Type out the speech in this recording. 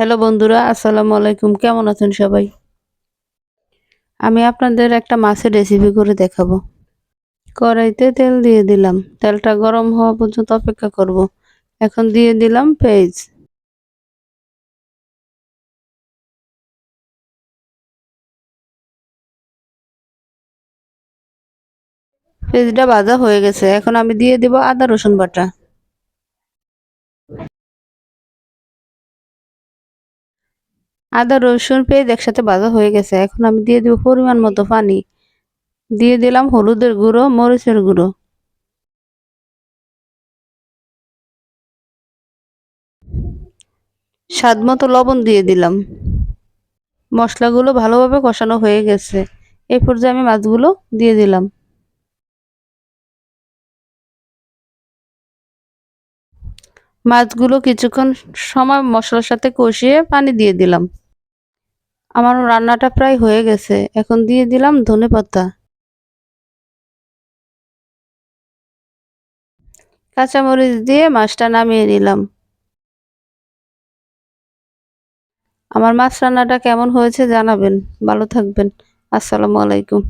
Hello বন্ধুরা, আসসালামু আলাইকুম। কেমন আছেন সবাই? আমি আপনাদের একটা মাছের রেসিপি করে দেখাবো। কড়াইতে তেল দিয়ে দিলাম। তেলটা গরম হওয়া পর্যন্ত অপেক্ষা করব। এখন দিয়ে দিলাম পেঁয়াজ। পেঁয়াজটা ভাজা হয়ে গেছে। এখন আমি দিয়ে দিব আদা রসুন বাটা। আদা, রসুন, পেঁয়াজ একসাথে ভাজা হয়ে গেছে। এখন আমি দিয়ে দিব পরিমাণ মতো পানি। দিয়ে দিলাম হলুদের গুঁড়ো, মরিচের গুঁড়ো। স্বাদ মতো লবণ দিয়ে দিলাম। মশলাগুলো ভালোভাবে কষানো হয়ে গেছে। এই পর্যায়ে আমি মাছগুলো দিয়ে দিলাম। মাছগুলো কিছুক্ষণ সময় মশলার সাথে কষিয়ে পানি দিয়ে দিলাম। আমার রান্নাটা প্রায় হয়ে গেছে। এখন দিয়ে দিলাম ধনে পাতা। কাঁচামরিচ দিয়ে মাছটা নামিয়ে নিলাম। আমার মাছ রান্নাটা কেমন হয়েছে জানাবেন। ভালো থাকবেন। আসসালামু আলাইকুম।